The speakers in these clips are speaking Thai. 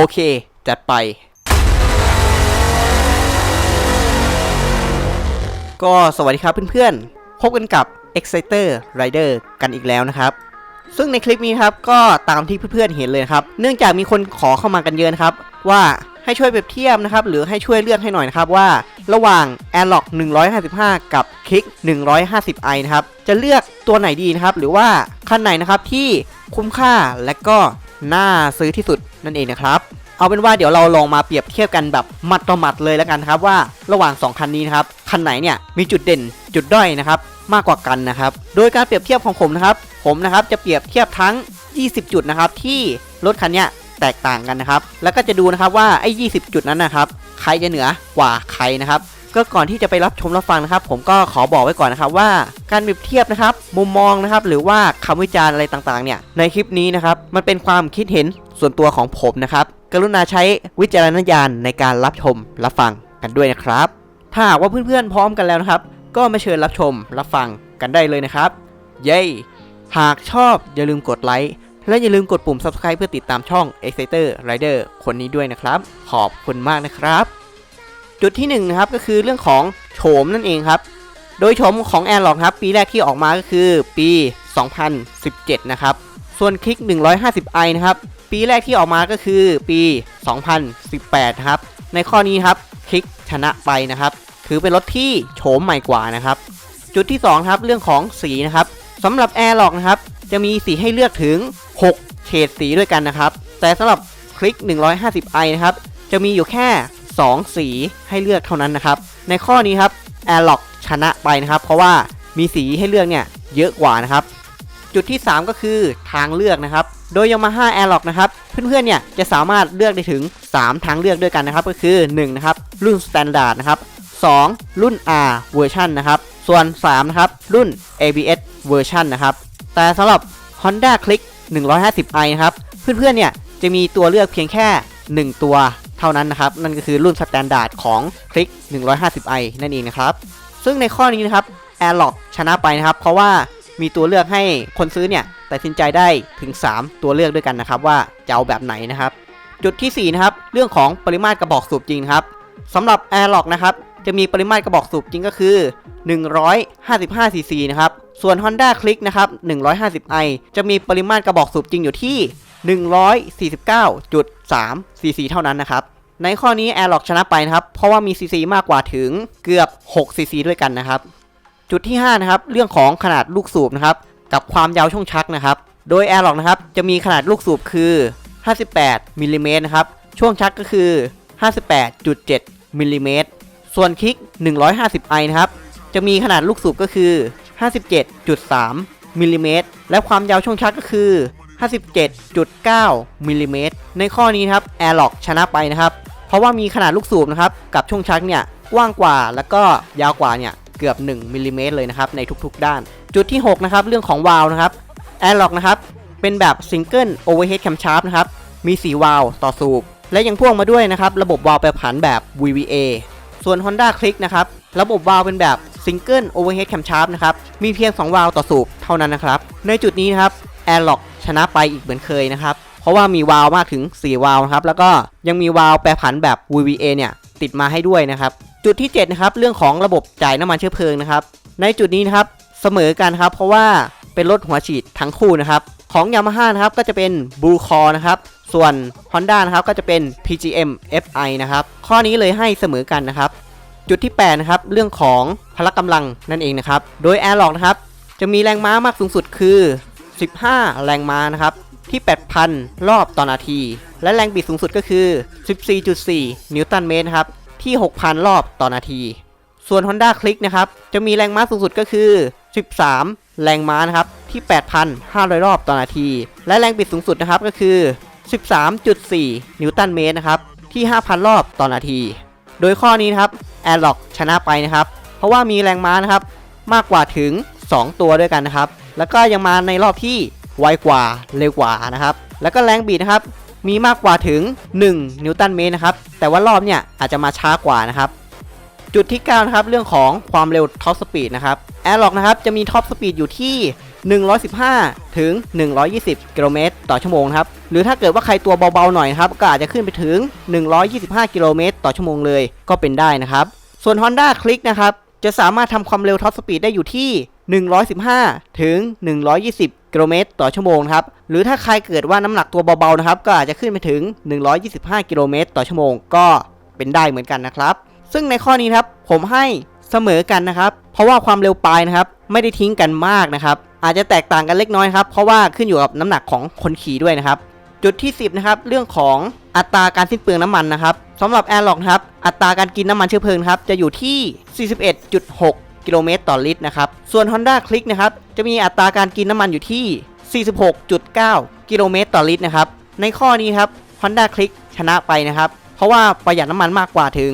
โอเค จัดไป ก็สวัสดีครับเพื่อนๆ พบกันกับ Exciter Rider กันอีกแล้วนะครับ ซึ่งในคลิปนี้ครับก็ตามที่เพื่อนๆเห็นเลยครับ เนื่องจากมีคนขอเข้ามากันเยอะนะครับ ว่าให้ช่วยเปรียบเทียบนะครับ หรือให้ช่วยเลือกให้หน่อยนะครับว่าระหว่าง a i r l o c k 155 กับ Click 150i นะครับ จะเลือกตัวไหนดีนะครับ หรือว่าคันไหนนะครับที่คุ้มค่าและก็น่าซื้อที่สุดนั่นเองนะครับ เอาเป็นว่าเดี๋ยวเราลองมาเปรียบเทียบกันแบบมัดต่อมัดเลยแล้วกันครับว่าระหว่าง 2 คันนี้นะครับคันไหนเนี่ยมีจุดเด่นจุดด้อยนะครับมากกว่ากันนะครับ โดยการเปรียบเทียบของผมนะครับ ผมนะครับจะเปรียบเทียบทั้ง 20 จุดนะครับที่รถคันเนี้ยแตกต่างกันนะครับ แล้วก็จะดูนะครับว่าไอ้ 20 จุดนั้นนะครับ ใครจะเหนือกว่าใครนะครับ ก็ก่อนที่จะไปรับชมรับฟังนะครับ ผมก็ขอบอกไว้ก่อนนะครับว่าการเปรียบเทียบนะครับ มุมมองนะครับ หรือว่าคำวิจารณ์อะไรต่างๆ เนี่ยในคลิปนี้นะครับ มันเป็นความคิดเห็นส่วนตัวของผมนะครับ กรุณาใช้วิจารณญาณในการรับชมรับฟังกันด้วยนะครับ ถ้าหากว่าเพื่อนๆพร้อมกันแล้วนะครับ ก็มาเชิญรับชมรับฟังกันได้เลยนะครับ เย้หากชอบอย่าลืมกดไลค์และอย่าลืมกดปุ่ม subscribe เพื่อติดตามช่อง Exciter Rider คนนี้ด้วยนะครับ ขอบคุณมากนะครับ จุดที่1นงนะครับก็คือเรื่องของโฉมนั่นเองครับ โดยโฉมของ a i r l o c k ครับ ปีแรกที่ออกมาก็คือปี 2017 นะครับ ส่วนคลิก 150i นะครับ ปีแรกที่ออกมาก็คือปี 2018นะครับ ในข้อนี้ครับคลิกชนะไปนะครับ ถือเป็นรถที่โฉมใหม่กว่านะครับ จุดที่2ครับเรื่องของสีนะครับสำหรับ Air l o c k นะครับ จะมีสีให้เลือกถึง 6 เฉดสีด้วยกันนะครับ แต่สำหรับคลิก 150i นะครับ จะมีอยู่แค่ 2 สีให้เลือกเท่านั้นนะครับ ในข้อนี้ครับ Air l o c k ชนะไปนะครับ เพราะว่ามีสีให้เลือกเนี่ยเยอะกว่านะครับ จุดที่ 3 ก็คือทางเลือกนะครับ โดย Yamaha Airlock นะครับเพื่อนๆเนี่ยจะสามารถเลือกได้ถึง 3 ทางเลือกด้วยกันนะครับก็คือ1นะครับรุ่น Standard นะครับ2รุ่น R Version นะครับส่วน3นะครับรุ่น ABS Version นะครับแต่สำหรับ Honda Click 150i นะครับเพื่อนๆเนี่ยจะมีตัวเลือกเพียงแค่ 1 ตัวเท่านั้นนะครับนั่นก็คือรุ่น Standard ของ Click 150i นั่นเองนะครับซึ่งในข้อนี้นะครับ Airlock ชนะไปนะครับเพราะว่า มีตัวเลือกให้คนซื้อเนี่ยตัดสินใจได้ถึง 3 ตัวเลือกด้วยกันนะครับ ว่าจะเอาแบบไหนนะครับ จุดที่ 4 นะครับ เรื่องของปริมาตรกระบอกสูบจริงครับสำหรับ Airlock นะครับจะมีปริมาตรกระบอกสูบจริงก็คือ 155 cc นะครับ ส่วน Honda Click นะครับ 150i จะมีปริมาตรกระบอกสูบจริงอยู่ที่ 149.3 cc เท่านั้นนะครับ ในข้อนี้ Airlock ชนะไปนะครับ เพราะว่ามี cc มากกว่าถึงเกือบ 6 cc ด้วยกันนะครับ จุดที่ 5 นะครับ เรื่องของขนาดลูกสูบนะครับ กับความยาวช่วงชักนะครับ โดย Airlock นะครับ จะมีขนาดลูกสูบคือ 58มิลลิเมตรนะครับ ช่วงชักก็คือ 58.7มิลลิเมตร ส่วนคลิก 150i นะครับ จะมีขนาดลูกสูบก็คือ 57.3มิลลิเมตร และความยาวช่วงชักก็คือ 57.9มิลลิเมตร ในข้อนี้นครับ Airlock ชนะไปนะครับ เพราะว่ามีขนาดลูกสูบนะครับ กับช่วงชักเนี่ยกว้างกว่าแล้วก็ยาวกว่าเนี่ย เกือบ1มิลลิเมตรเลยนะครับในทุกๆ ด้าน จุดที่6นะครับเรื่องของวาล์วนะครับ Airlock นะครับเป็นแบบ Single Overhead Camshaft นะครับมี4วาล์วต่อสูบและยังพ่วงมาด้วยนะครับระบบวาล์วแปรผันแบบ VVA ส่วน Honda Click นะครับระบบวาล์วเป็นแบบ Single Overhead Camshaft นะครับมีเพียง 2 วาล์วต่อสูบเท่านั้นนะครับในจุดนี้นะครับ Airlock ชนะไปอีกเหมือนเคยนะครับเพราะว่ามีวาล์วมากถึง 4 วาล์วครับแล้วก็ยังมีวาล์วแปรผันแบบ VVA เนี่ยติดมาให้ด้วยนะครับ จุดที่7นะครับเรื่องของระบบจ่ายน้ำมันเชื้อเพลิงนะครับ ในจุดนี้นะครับเสมอกันครับ เพราะว่าเป็นรถหัวฉีดทั้งคู่นะครับ ของ Yamaha นะครับก็จะเป็น Blue Core นะครับส่วน Honda นะครับก็จะเป็น PGM FI นะครับ ข้อนี้เลยให้เสมอกันนะครับ จุดที่8นะครับเรื่องของพละกำลังนั่นเองนะครับ โดย Airlock นะครับจะมีแรงม้ามากสูงสุดคือ 15 แรงม้านะครับที่ 8,000 รอบต่อนาที และแรงบิดสูงสุดก็คือ 14.4 นิวตันเมตรครับ ที่ 6,000 รอบต่อนาที ส่วน Honda Click นะครับ จะมีแรงม้าสูงสุดก็คือ 13 แรงม้านะครับที่ 8,500 รอบต่อนาที และแรงบิดสูงสุดนะครับก็คือ 13.4 นิวตันเมตรนะครับที่ 5,000 รอบต่อนาที โดยข้อนี้นะครับ Airlock ชนะไปนะครับ เพราะว่ามีแรงม้านะครับมากกว่าถึง 2 ตัวด้วยกันนะครับ แล้วก็ยังมาในรอบที่ไวกว่าเร็วกว่านะครับ แล้วก็แรงบิดนะครับ มีมากกว่าถึง 1 นิวตันเมตรนะครับ แต่ว่ารอบเนี่ยอาจจะมาช้ากว่านะครับจุดที่9นะครับเรื่องของความเร็วท็อปสปีดนะครับ Airlock นะครับจะมีท็อปสปีดอยู่ที่ 115 ถึง 120 กิโลเมตรต่อชั่วโมงครับหรือถ้าเกิดว่าใครตัวเบาๆหน่อยครับก็อาจจะขึ้นไปถึง 125 กิโลเมตรต่อชั่วโมงเลยก็เป็นได้นะครับ ส่วน Honda Click นะครับจะสามารถทำความเร็วท็อปสปีดได้อยู่ที่ 115 ถึง 120 กิโลเมตรต่อชั่วโมงครับ หรือถ้าใครเกิดว่าน้ำหนักตัวเบาๆนะครับ ก็อาจจะขึ้นไปถึง 125 กิโลเมตรต่อชั่วโมงก็เป็นได้เหมือนกันนะครับ ซึ่งในข้อนี้ครับผมให้เสมอกันนะครับ เพราะว่าความเร็วปลายนะครับ ไม่ได้ทิ้งกันมากนะครับ อาจจะแตกต่างกันเล็กน้อยครับ เพราะว่าขึ้นอยู่กับน้ำหนักของคนขี่ด้วยนะครับ จุดที่ 10นะครับเรื่องของอัตราการสิ้นเปลืองน้ำมันนะครับสำหรับ a i r l o c นะครับอัตราการกินน้ำมันเชื้อเพลิงครับจะอยู่ที่ 41.6 กิโลเมตรต่อลิตรนะครับ ส่วน Honda Click นะครับ จะมีอัตราการกินน้ำมันอยู่ที่ 46.9 กิโลเมตรต่อลิตรนะครับ ในข้อนี้ครับ Honda Click ชนะไปนะครับ เพราะว่าประหยัดน้ำมันมากกว่าถึง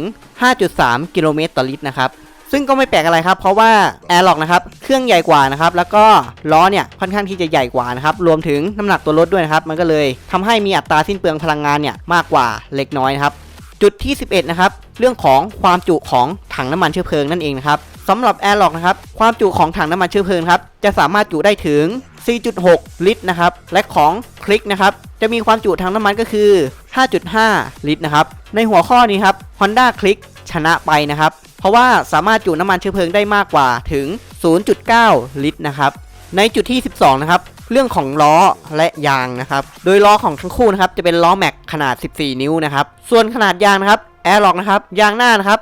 5.3 กิโลเมตรต่อลิตรนะครับ ซึ่งก็ไม่แปลกอะไรครับ เพราะว่า a i r l o c นะครับ เครื่องใหญ่กว่านะครับ แล้วก็ล้อเนี่ยค่อนข้างที่จะใหญ่กว่านะครับ รวมถึงน้ำหนักตัวรถด้วยนะครับ มันก็เลยทำให้มีอัตราสิ้นเปลืองพลังงานเนี่ยมากกว่าเล็กน้อยนะครับ จุดที่ 11 นะครับ เรื่องของความจุของถังน้ำมันเชื้อเพลิงนั่นเองนะครับสำหรับ a i r l o c นะครับความจุของถังน้ำมันเชื้อเพลิงครับจะสามารถจุได้ถึง 4.6 ลิตรนะครับและของคลิกนะครับจะมีความจุถังน้ำมันก็คือ 5.5 ลิตรนะครับในหัวข้อนี้ครับ Honda Click ชนะไปนะครับเพราะว่าสามารถจุน้ำมันเชื้อเพลิงได้มากกว่าถึง 0.9 ลิตรนะครับในจุดที่ 12 นะครับเรื่องของล้อและยางนะครับ โดยล้อของทั้งคู่นะครับจะเป็นล้อแม็กขนาด 14 นิ้วนะครับ ส่วนขนาดยางนะครับ a i r l o c นะครับยางหน้านะครับ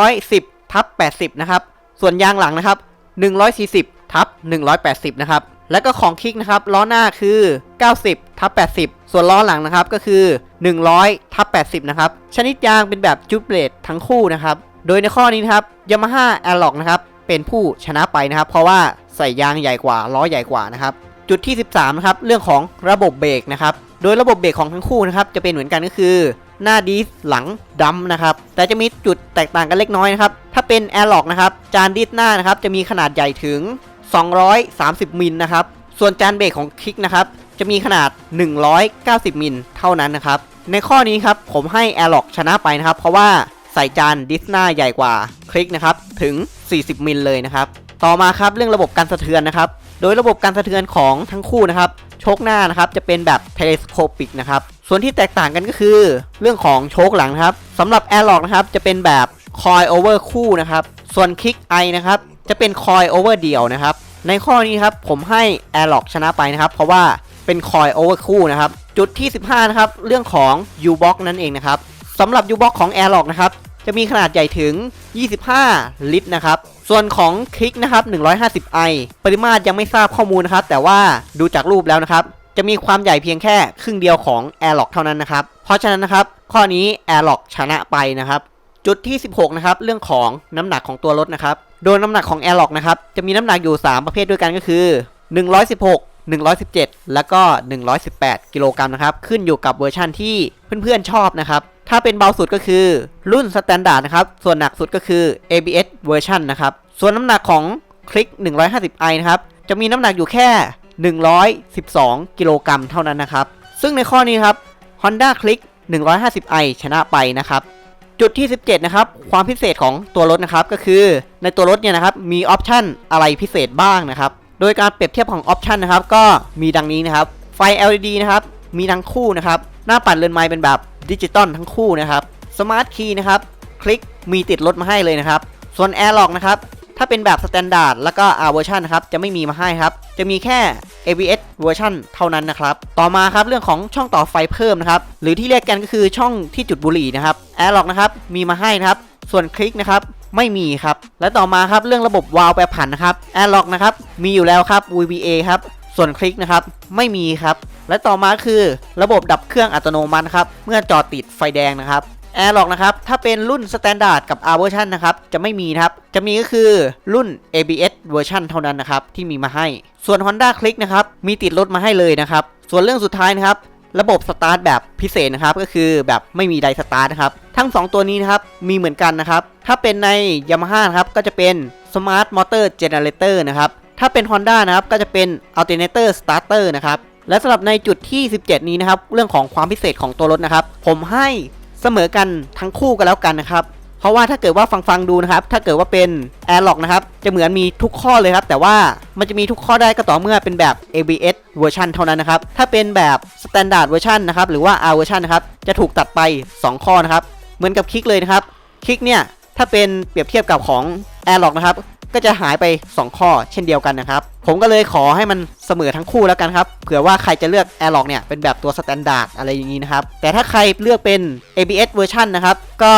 110ทับ80นะครับส่วนยางหลังนะครับ140ทับ180นะครับแล้วก็ของคิกนะครับล้อหน้าคือ 90ทับ80 ส่วนล้อหลังนะครับก็คือ 100ทับ80นะครับชนิดยางเป็นแบบจูเบลดทั้งคู่นะครับโดยในข้อนี้นะครับ Yamaha a i r l o c นะครับเป็นผู้ชนะไปนะครับ เพราะว่าใส่ยางใหญ่กว่าล้อใหญ่กว่านะครับจุดที่ 13นะครับเรื่องของระบบเบรกนะครับโดยระบบเบรกของทั้งคู่นะครับจะเป็นเหมือนกันก็คือ หน้าดิสหลังดัมนะครับ แต่จะมีจุดแตกต่างกันเล็กน้อยนะครับ ถ้าเป็น a i r l o c นะครับ จานดิสหน้านะครับ จะมีขนาดใหญ่ถึง 230 มิลนะครับ ส่วนจานเบรกของคลิกนะครับ จะมีขนาด 190 มิลเท่านั้นนะครับ ในข้อนี้ครับ ผมให้ a i r l o c ชนะไปนะครับ เพราะว่าใส่จานดิสหน้าใหญ่กว่าคลิกนะครับถึง 40 มิลเลยนะครับ ต่อมาครับเรื่องระบบการสะเทือนนะครับ โดยระบบการสะเทือนของทั้งคู่นะครับชคหน้านะครับจะเป็นแบบเทเลสโคปิกนะครับ ส่วนที่แตกต่างกันก็คือ เรื่องของโชคหลังครับสำหรับ a i r l o c นะครับจะเป็นแบบคอยโอเวอร์คู่นะครับส่วนคิกไอนะครับจะเป็นคอยโอเวอร์เดี่ยวนะครับในข้อนี้ครับผมให้ a i r l o c ชนะไปนะครับ เพราะว่าเป็นคอยโอเวอร์คู่นะครับจุดที่ 15 นะครับ เรื่องของ U-Box นั่นเองนะครับสำหรับ U-Box ของ a i r l o c นะครับ จะมีขนาดใหญ่ถึง 25 ลิตรนะครับ ส่วนของคลิกนะครับ 150i ปริมาตรยังไม่ทราบข้อมูลนะครับ แต่ว่าดูจากรูปแล้วนะครับ จะมีความใหญ่เพียงแค่ครึ่งเดียวของ a i r l o c เท่านั้นนะครับ เพราะฉะนั้นนะครับ ข้อนี้ a i r l o c ชนะไปนะครับ จุดที่ 16 นะครับ เรื่องของน้ำหนักของตัวรถนะครับ โดยน้ำหนักของ a i r l o c นะครับ จะมีน้ำหนักอยู่ 3 ประเภทด้วยกันก็คือ 116 117 แล้วก็ 118 กิโลกรัมนะครับ ขึ้นอยู่กับเวอร์ชั่นที่เพื่อนๆชอบนะครับ ถ้าเป็นเบาสุดก็คือรุ่นสแตนดาร์ดนะครับ ส่วนหนักสุดก็คือ ABS เวอร์ชันนะครับ ส่วนน้ำหนักของคลิก 150i นะครับ จะมีน้ำหนักอยู่แค่ 112 กิโลกรัมเท่านั้นนะครับ ซึ่งในข้อนี้ครับ Honda Click 150i ชนะไปนะครับ จุดที่ 17 นะครับ ความพิเศษของตัวรถนะครับ ก็คือในตัวรถเนี่ยนะครับ มีออปชันอะไรพิเศษบ้างนะครับ โดยการเปรียบเทียบของออปชันนะครับ ก็มีดังนี้นะครับ ไฟ LED นะครับ มีทั้งคู่นะครับ หน้าปัดเรือนไม้เป็นแบบดิจิตอลทั้งคู่นะครับ สมาร์ทคีย์นะครับ คลิกมีติดรถมาให้เลยนะครับ ส่วน Air Lock นะครับ ถ้าเป็นแบบสแตนดาร์ดแล้วก็ R version นะครับจะไม่มีมาให้ครับ จะมีแค่ ABS version เท่านั้นนะครับ ต่อมาครับเรื่องของช่องต่อไฟเพิ่มนะครับ หรือที่เรียกกันก็คือช่องที่จุดบุหรี่นะครับ Air Lock นะครับมีมาให้นะครับ ส่วนคลิกนะครับไม่มีครับ และต่อมาครับเรื่องระบบวาล์วแปรผันนะครับ Air Lock นะครับมีอยู่แล้วครับ VBA ครับส่วนคลิกนะครับไม่มีครับ และต่อมาคือระบบดับเครื่องอัตโนมัติครับเมื่อจอดติดไฟแดงนะครับ แอร์ล็อกนะครับ ถ้าเป็นรุ่น Standard กับ R version นะครับ จะไม่มีนะครับ จะมีก็คือรุ่น ABS version เท่านั้นนะครับ ที่มีมาให้ ส่วน Honda Click นะครับ มีติดรถมาให้เลยนะครับ ส่วนเรื่องสุดท้ายนะครับ ระบบสตาร์ทแบบพิเศษนะครับ ก็คือแบบไม่มีไดสตาร์ทนะครับ ทั้ง 2 ตัวนี้นะครับ มีเหมือนกันนะครับ ถ้าเป็นใน Yamaha นะครับ ก็จะเป็น Smart Motor Generator นะครับ ถ้าเป็น Honda นะครับ ก็จะเป็น Alternator Starter นะครับและสำหรับในจุดที่ 17 นี้นะครับ เรื่องของความพิเศษของตัวรถนะครับ ผมให้ เสมอกันทั้งคู่กันแล้วกันนะครับ เพราะว่าถ้าเกิดว่าฟังฟังดูนะครับ ถ้าเกิดว่าเป็น a i r l o c k นะครับ จะเหมือนมีทุกข้อเลยครับ แต่ว่ามันจะมีทุกข้อได้ก็ต่อเมื่อเป็นแบบ ABS เวอร์ชันเท่านั้นนะครับ ถ้าเป็นแบบ Standard เวอร์ชันนะครับ หรือว่า R เวอร์ชันนะครับ จะถูกตัดไป 2 ข้อนะครับ เหมือนกับคลิกเลยนะครับ คลิกเนี่ย ถ้าเป็นเปรียบเทียบกับของ a i r l o c k นะครับ ก็จะหายไป 2 ข้อเช่นเดียวกันนะครับ ผมก็เลยขอให้มันเสมอทั้งคู่แล้วกันครับ เผื่อว่าใครจะเลือก a i r l o c k เนี่ยเป็นแบบตัว Standard อะไรอย่างนี้นะครับ แต่ถ้าใครเลือกเป็น ABS เวอร์ชันนะครับ ก็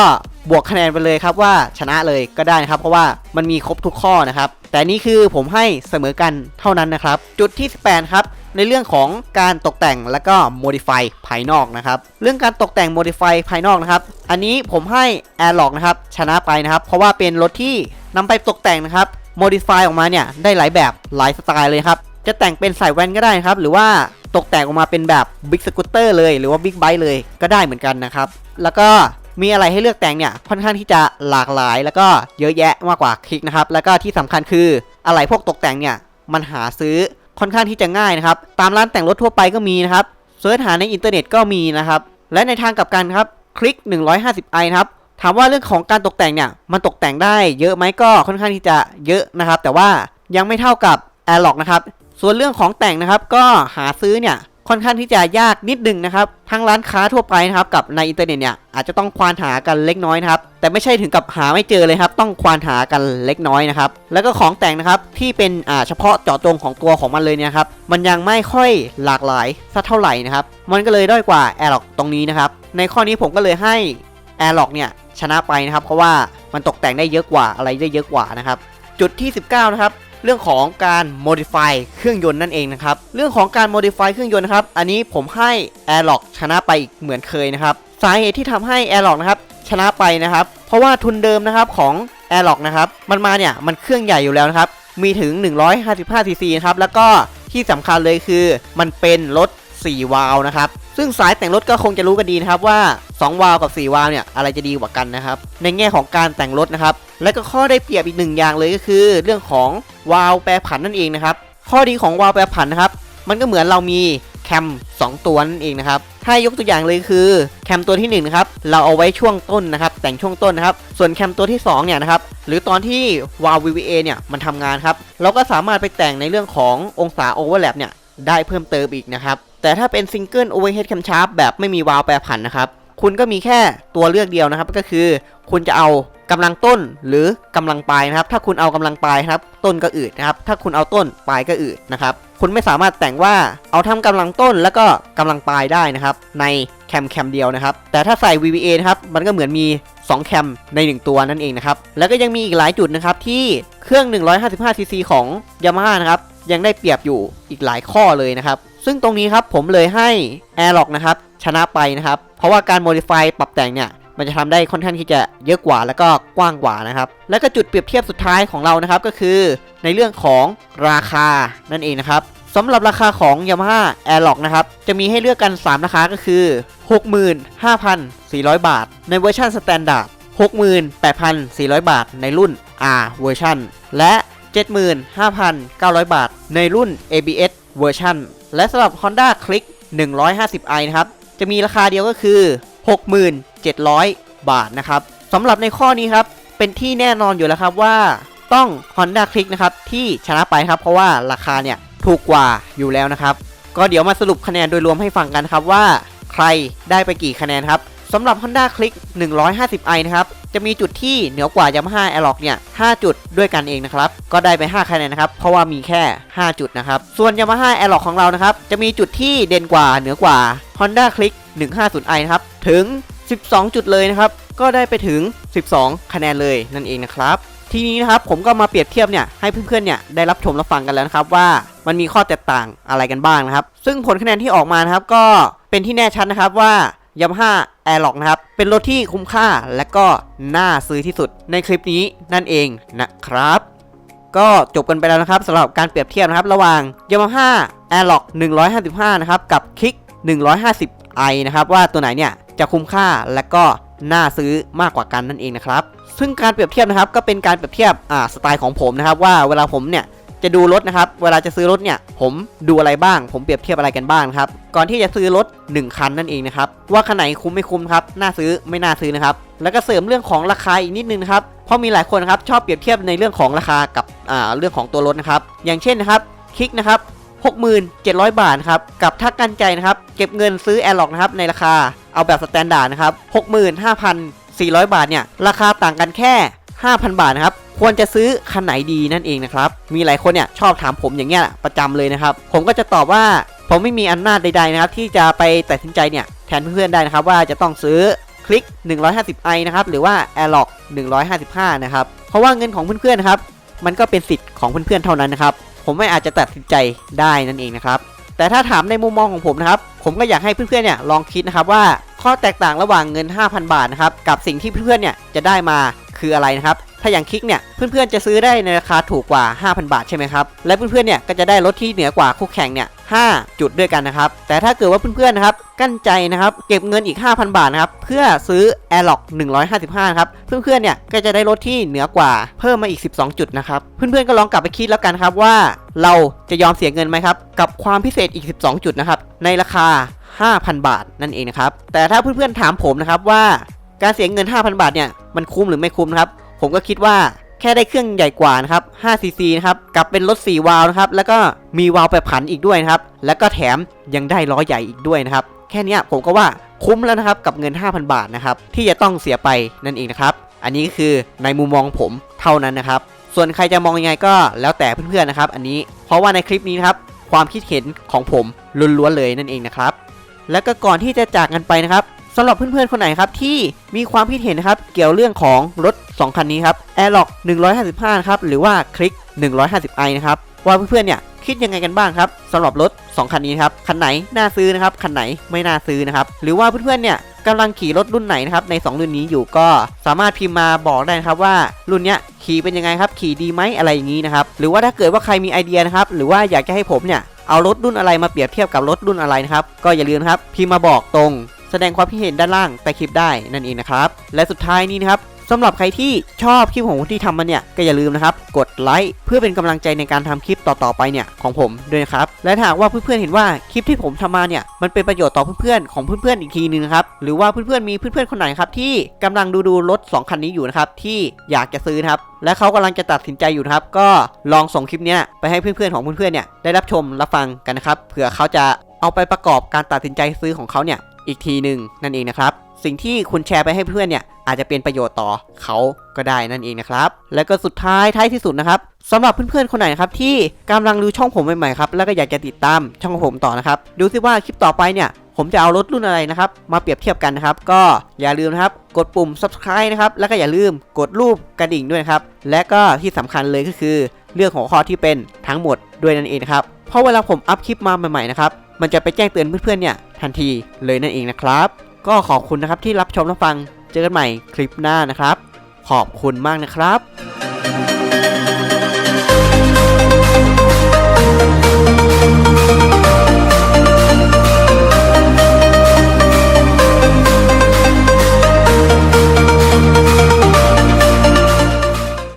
บวกคะแนนไปเลยครับว่าชนะเลยก็ได้นะครับ เพราะว่ามันมีครบทุกข้อนะครับ แต่นี่คือผมให้เสมอกันเท่านั้นนะครับ จุดที่ 18 ครับในเรื่องของการตกแต่งแล้วก็ modify ภายนอกนะครับ เรื่องการตกแต่ง modify ภายนอกนะครับ อันนี้ผมให้ Airlock นะครับชนะไปนะครับ เพราะว่าเป็นรถที่ นำไปตกแต่งนะครับ modify ออกมาเนี่ยได้หลายแบบหลายสไตล์เลยครับ จะแต่งเป็นสายแว่นก็ได้นะครับ หรือว่าตกแต่งออกมาเป็นแบบ Big Scooter เลยหรือว่า Big Bike เลยก็ได้เหมือนกันนะครับ แล้วก็มีอะไรให้เลือกแต่งเนี่ยค่อนข้างที่จะหลากหลายแล้วก็เยอะแยะมากกว่าคลิกนะครับ แล้วก็ที่สำคัญคืออะไรพวกตกแต่งเนี่ยมันหาซื้อค่อนข้างที่จะง่ายนะครับ ตามร้านแต่งรถทั่วไปก็มีนะครับเสิร์ชหาในอินเทอร์เน็ตก็มีนะครับ และในทางกลับกันครับคลิก 150i นะครับ ถามว่าเรื่องของการตกแต่งเนี่ยมันตกแต่งได้เยอะไหมก็ค่อนข้างที่จะเยอะนะครับ แต่ว่ายังไม่เท่ากับ a i r l o c k นะครับ ส่วนเรื่องของแต่งนะครับ ก็หาซื้อเนี่ยค่อนข้างที่จะยากนิดนึงนะครับทั้งร้านค้าทั่วไปนะครับกับในอินเทอร์เน็ตเนี่ยอาจจะต้องควานหากันเล็กน้อยนะครับแต่ไม่ใช่ถึงกับหาไม่เจอเลยครับ ต้องควานหากันเล็กน้อยนะครับแล้วก็ของแต่งนะครับที่เป็นอ่าเฉพาะเจาะจงของตัวของมันเลยเนี่ยครับมันยังไม่ค่อยหลากหลายสักเท่าไหร่นะครับมันก็เลยด้อยกว่า a i r l o c k ตรงนี้นะครับในข้อนี้ผมก็เลยให้ a i r l o c k เนี่ย ชนะไปนะครับ เพราะว่ามันตกแต่งได้เยอะกว่าอะไรได้เยอะกว่านะครับ จุดที่ 19 นะครับเรื่องของการ modify เครื่องยนต์นั่นเองนะครับ เรื่องของการ modify เครื่องยนต์นะครับ อันนี้ผมให้ Airlock ชนะไปอีกเหมือนเคยนะครับ สาเหตุที่ทำให้ Airlock นะครับชนะไปนะครับ เพราะว่าทุนเดิมนะครับของ Airlock นะครับ มันมาเนี่ยมันเครื่องใหญ่อยู่แล้วนะครับ มีถึง 155cc นะครับ แล้วก็ที่สำคัญเลยคือมันเป็นรถ 4 วาล์วนะครับ ซึ่งสายแต่งรถก็คงจะรู้กันดีนะครับว่า 2 วาล์วกับ 4 วาล์วเนี่ยอะไรจะดีกว่ากันนะครับในแง่ของการแต่งรถนะครับและก็ข้อได้เปรียบอีกหนึ่งอย่างเลยก็คือ เรื่องของวาล์วแปรผันนั่นเองนะครับข้อดีของวาล์วแปรผันนะครับมันก็เหมือนเรามีแคม 2 ตัวนั่นเองนะครับถ้ายกตัวอย่างเลยคือแคมตัวที่1นะครับเราเอาไว้ช่วงต้นนะครับแต่งช่วงต้นนะครับส่วนแคมตัวที่2เนี่ยนะครับหรือตอนที่วาล์ว VVA เนี่ยมันทำงานครับเราก็สามารถไปแต่งในเรื่องขององศาโอเวอร์แลปเนี่ยได้เพิ่มเติมอีกนะครับแต่ถ้าเป็นซิงเกิลโอเวอร์เฮดแคมชาร์ปแบบไม่มีวาล์วแปรผันนะครับ คุณก็มีแค่ตัวเลือกเดียวนะครับ ก็คือคุณจะเอากำลังต้นหรือกำลังปลายนะครับ ถ้าคุณเอากำลังปลายครับ ต้นก็อืดนะครับ ถ้าคุณเอาต้นปลายก็อืดนะครับ คุณไม่สามารถแต่งว่าเอาทำกำลังต้นแล้วก็กำลังปลายได้นะครับ ในแคมแคมเดียวนะครับ แต่ถ้าใส่ VVA นะครับ มันก็เหมือนมี 2 แคมใน 1 ตัวนั่นเองนะครับ แล้วก็ยังมีอีกหลายจุดนะครับที่เครื่อง 155cc ของ Yamaha นะครับ ยังได้เปรียบอยู่อีกหลายข้อเลยนะครับ ซึ่งตรงนี้ครับผมเลยให้ Airlock นะครับชนะไปนะครับ เพราะว่าการ modify ปรับแต่งเนี่ยมันจะทำได้ค่อนข้างที่จะเยอะกว่าแล้วก็กว้างกว่านะครับ แล้วก็จุดเปรียบเทียบสุดท้ายของเรานะครับก็คือในเรื่องของราคานั่นเองนะครับสำหรับราคาของ Yamaha Airlock นะครับ จะมีให้เลือกกัน 3 ราคาก็คือ 65,400 บาท ในเวอร์ชัน Standard 68,400 บาท ในรุ่น R เวอร์ชันและ 75,900 บาท ในรุ่น ABS เวอร์ชัน และสำหรับ Honda Click 150i นะครับ จะมีราคาเดียวก็คือ 67,000 บาทนะครับสำหรับในข้อนี้ครับ เป็นที่แน่นอนอยู่แล้วครับว่าต้อง Honda Click นะครับที่ชนะไปครับ เพราะว่าราคาเนี่ยถูกกว่าอยู่แล้วนะครับ ก็เดี๋ยวมาสรุปคะแนนโดยรวมให้ฟังกันครับว่า ใครได้ไปกี่คะแนนครับสำหรับ Honda Click 150i นะครับ จะมีจุดที่เหนือกว่า Yamaha Airlock เนี่ย5จุดด้วยกันเองนะครับ ก็ได้ไป 5คะแนนนะครับ เพราะว่ามีแค่ 5 จุดนะครับ ส่วน Yamaha Airlock ของเรานะครับ จะมีจุดที่เด่นกว่าเหนือกว่า Honda Click 150i นะครับ ถึง 12 จุดเลยนะครับ ก็ได้ไปถึง 12 คะแนนเลยนั่นเองนะครับทีนี้นะครับผมก็มาเปรียบเทียบเนี่ยให้เพื่อนๆเนี่ยได้รับชมรับฟังกันแล้วนะครับว่ามันมีข้อแตกต่างอะไรกันบ้างนะครับ ซึ่งผลคะแนนที่ออกมานะครับก็เป็นที่แน่ชัดนะครับว่า Yamaha Airlock นะครับ เป็นรถที่คุ้มค่าและก็น่าซื้อที่สุดในคลิปนี้นั่นเองนะครับ ก็จบกันไปแล้วนะครับสำหรับการเปรียบเทียบนะครับ ระหว่าง Yamaha Airlock 155 นะครับ กับ Kick 150i นะครับว่าตัวไหนเนี่ยจะคุ้มค่าและก็น่าซื้อมากกว่ากันนั่นเองนะครับ ซึ่งการเปรียบเทียบนะครับก็เป็นการเปรียบเทียบอ่าสไตล์ของผมนะครับว่าเวลาผมเนี่ย จะดูรถนะครับ เวลาจะซื้อรถเนี่ยผมดูอะไรบ้าง ผมเปรียบเทียบอะไรกันบ้างครับ ก่อนที่จะซื้อรถ 1 คันนั่นเองนะครับ ว่าคันไหนคุ้มไม่คุ้มครับ น่าซื้อไม่น่าซื้อนะครับ แล้วก็เสริมเรื่องของราคาอีกนิดนึงนครับ เพราะมีหลายคนครับชอบเปรียบเทียบในเรื่องของราคากับอ่าเรื่องของตัวรถนะครับ อย่างเช่นนะครับ คลิกนะครับ6,700 บาทครับ กับทักกันใจนะครับ เก็บเงินซื้อแอร์ล็อกนะครับในราคาเอาแบบสแตนดาร์ดนะครับ 65,400 บาทเนี่ย ราคาต่างกันแค่ 5,000 บาทนะครับควรจะซื้อคันไหนดีนั่นเองนะครับ มีหลายคนเนี่ยชอบถามผมอย่างเงี้ยประจำเลยนะครับ ผมก็จะตอบว่าผมไม่มีอำนาจใดๆนะครับ ที่จะไปตัดสินใจเนี่ยแทนเพื่อนๆได้นะครับ ว่าจะต้องซื้อคลิก 150i นะครับหรือว่า Airlock 155 นะครับ เพราะว่าเงินของเพื่อนๆนะครับ มันก็เป็นสิทธิ์ของเพื่อนๆเท่านั้นนะครับ ผมไม่อาจจะตัดสินใจได้นั่นเองนะครับ แต่ถ้าถามในมุมมองของผมนะครับ ผมก็อยากให้เพื่อนๆเนี่ยลองคิดนะครับว่าข้อแตกต่างระหว่างเงิน 5,000 บาทนะครับกับสิ่งที่เพื่อนๆเนี่ยจะได้มา คืออะไรนะครับ ถ้าอย่างคลิกเนี่ยเพื่อนๆจะซื้อได้ในราคาถูกกว่า 5,000 บาทใช่ไหมครับ และเพื่อนๆเนี่ยก็จะได้รถที่เหนือกว่าคู่แข่งเนี่ย5จุดด้วยกันนะครับ แต่ถ้าเกิดว่าเพื่อนๆนะครับกั้นใจนะครับเก็บเงินอีก 5,000 บาทนะครับเพื่อซื้อ Airlock 155นะครับเพื่อนๆเนี่ยก็จะได้รถที่เหนือกว่าเพิ่มมาอีก 12 จุดนะครับเพื่อนๆก็ลองกลับไปคิดแล้วกันครับว่า เราจะยอมเสียเงินไหมครับกับความพิเศษอีก 12 จุดนะครับในราคา 5,000 บาทนั่นเองนะครับแต่ถ้าเพื่อนๆถามผมนะครับว่าการเสียเงิน 5,000 บาทเนี่ย มันคุ้มหรือไม่คุ้มนะครับ ผมก็คิดว่าแค่ได้เครื่องใหญ่กว่านะครับ 5cc นะครับ กับเป็นรถ 4 วาล์วนะครับ แล้วก็มีวาล์วแบบผันอีกด้วยนะครับ แล้วก็แถมยังได้ล้อใหญ่อีกด้วยนะครับ แค่นี้ผมก็ว่าคุ้มแล้วนะครับ กับเงิน 5,000 บาทนะครับ ที่จะต้องเสียไปนั่นเองนะครับ อันนี้คือในมุมมองผมเท่านั้นนะครับ ส่วนใครจะมองยังไงก็แล้วแต่เพื่อนๆนะครับ อันนี้ เพราะว่าในคลิปนี้นะครับ ความคิดเห็นของผมล้วนๆเลยนั่นเองนะครับ แล้วก็ก่อนที่จะจากกันไปนะครับ สำหรับเพื่อนๆคนไหนครับที่มีความคิดเห็นนะครับเกี่ยวเรื่องของรถ 2 คันนี้ครับ Airlock 155ครับหรือว่าคลิก 150i นะครับว่าเพื่อนๆเนี่ยคิดยังไงกันบ้างครับสำหรับรถ 2 คันนี้ครับคันไหนน่าซื้อนะครับคันไหนไม่น่าซื้อนะครับหรือว่าเพื่อนๆเนี่ยกำลังขี่รถรุ่นไหนนะครับใน 2 รุ่นนี้อยู่ก็สามารถพิมพ์มาบอกได้นะครับว่ารุ่นเนี้ยขี่เป็นยังไงครับขี่ดีไหมอะไรอย่างนี้นะครับหรือว่าถ้าเกิดว่าใครมีไอเดียนะครับหรือว่าอยากจะให้ผมเนี่ยเอารถรุ่นอะไรมาเปรียบเทียบกับรถรุ่นอะไรนะครับก็อย่าลืมครับพิมพ์มาบอกตรง ดงความคิดเห็นด้านล่างใต้คลิปได้นั่นเองนะครับ และสุดท้ายนี้นะครับสำหรับใครที่ชอบคลิปของผมที่ทำมาเนี่ยก็อย่าลืมนะครับ กดไลค์เพื่อเป็นกำลังใจในการทำคลิปต่อๆไปเนี่ยของผมด้วยนะครับ และหากว่าเพื่อนๆเห็นว่าคลิปที่ผมทำมาเนี่ยมันเป็นประโยชน์ต่อเพื่อนๆของเพื่อนๆอีกทีนึงนะครับหรือว่าเพื่อนๆมีเพื่อนๆคนไหนครับที่กำลังดูดูรถ 2 คันนี้อยู่นะครับที่อยากจะซื้อนะครับและเขากำลังจะตัดสินใจอยู่นะครับก็ลองส่งคลิปเนี้ยไปให้เพื่อนๆของเพื่อนๆเนี่ยได้รับชมรับฟังกันนะครับเผื่อเขาจะเอาไปประกอบการตัดสินใจซื้อของเขาเนี่ย อีกทีหนึ่งนั่นเองนะครับ สิ่งที่คุณแชร์ไปให้เพื่อนเนี่ยอาจจะเป็นประโยชน์ต่อเขาก็ได้นั่นเองนะครับ แล้วก็สุดท้ายท้ายที่สุดนะครับสำหรับเพื่อนๆคนไหนครับที่กำลังดูช่องผมใหม่ๆครับแล้วก็อยากจะติดตามช่องของผมต่อนะครับดูซิว่าคลิปต่อไปเนี่ยผมจะเอารถรุ่นอะไรนะครับ มาเปรียบเทียบกันนะครับ ก็อย่าลืมนะครับ กดปุ่ม subscribe นะครับ แล้วก็อย่าลืมกดรูปกระดิ่งด้วยครับ และก็ที่สำคัญเลยก็คือ เรื่องของข้อที่เป็นทั้งหมดด้วยนั่นเองครับ เพราะเวลาผมอัพคลิปมาใหม่ๆนะครับ มันจะไปแจ้งเตือนเพื่อนๆเนี่ยทันทีเลยนั่นเองนะครับ ก็ขอบคุณนะครับที่รับชมรับฟัง เจอกันใหม่คลิปหน้านะครับ ขอบคุณมากนะครับ